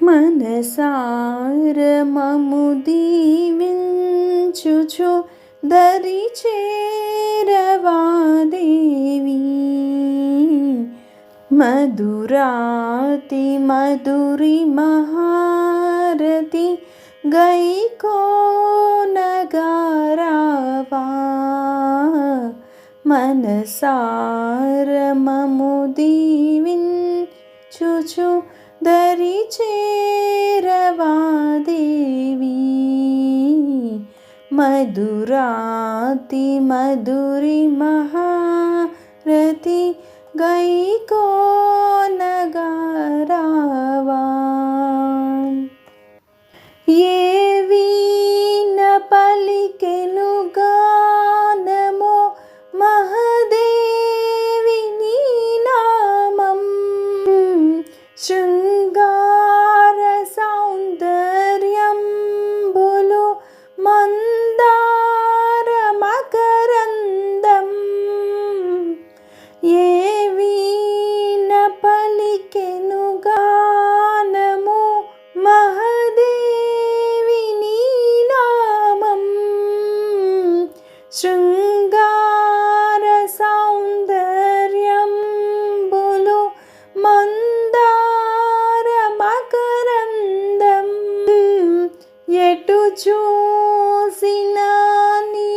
మనసార మము దీవించుచు దరి చేరవాదేవి మధురాతి మధురి మహారతి గైకో నగారావా మనసార दरि देवी मधुराति मधुरि महारति गैको नगारा वा చూసిన నీ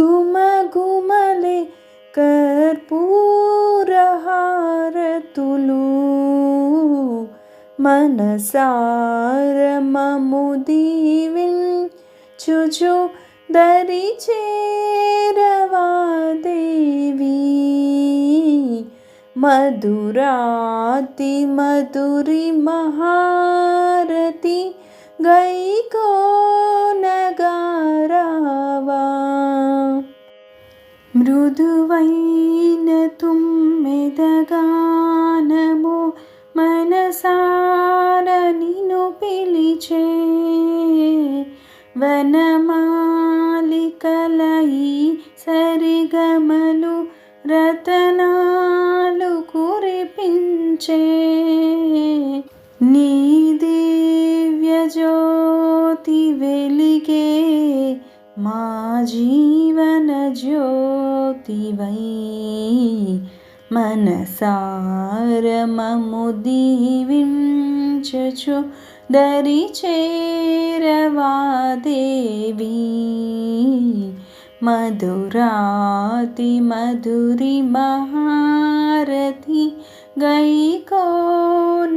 గుమ గుమలే కర్పూరహారతులు మనసారమము దీవిన్ చుచు దరి చేరవా దేవి? మధురాతి మధురి మహారతి గై మృదువైన తుమ్మెదగానము మనసార నిను పిలిచే వనమాలికలై సరిగమలు రతనాలు కురిపించే నీ దివ్య జ్యోతి వెలిగే जीवन मनसारमुदीञ्च दरि दरिचेरवा देवी। मधुरा मधुरी महारति गो